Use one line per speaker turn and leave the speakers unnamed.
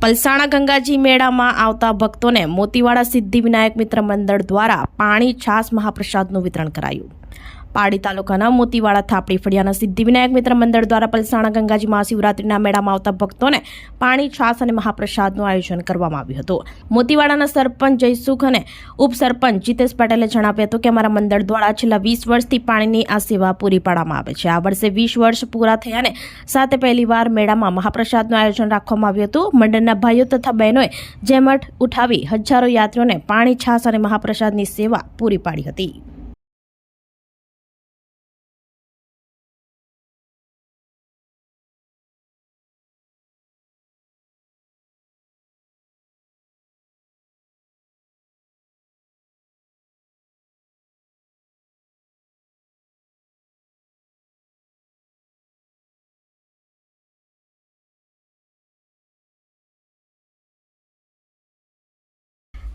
પલસાણા ગંગાજી મેળામાં આવતા ભક્તોને મોતીવાડા સિદ્ધિવિનાયક મિત્ર મંડળ દ્વારા પાણી છાસ મહાપ્રસાદનું વિતરણ કરાયું. પાડી તાલુકાના મોતીવાડા થાપડી ફળિયાના સિદ્ધિવિનાયક મિત્ર મંડળ દ્વારા પલસાણા ગંગાજી મહાશિવરાત્રિના મેળામાં આવતા ભક્તોને પાણી, છાસ અને મહાપ્રસાદનું આયોજન કરવામાં આવ્યું હતું. મોતીવાડાના સરપંચ જયસુખ અને ઉપસરપંચ જીતેશ પટેલે જણાવ્યું હતું કે, અમારા મંડળ દ્વારા છેલ્લા વીસ વર્ષથી પાણીની આ સેવા પૂરી પાડવામાં આવે છે. આ વર્ષે વીસ વર્ષ પૂરા થયાને સાથે પહેલીવાર મેળામાં મહાપ્રસાદનું આયોજન રાખવામાં આવ્યું હતું. મંડળના ભાઈઓ તથા બહેનોએ જેમઠ ઉઠાવી હજારો યાત્રીઓને પાણી, છાસ અને મહાપ્રસાદની સેવા પૂરી પાડી હતી.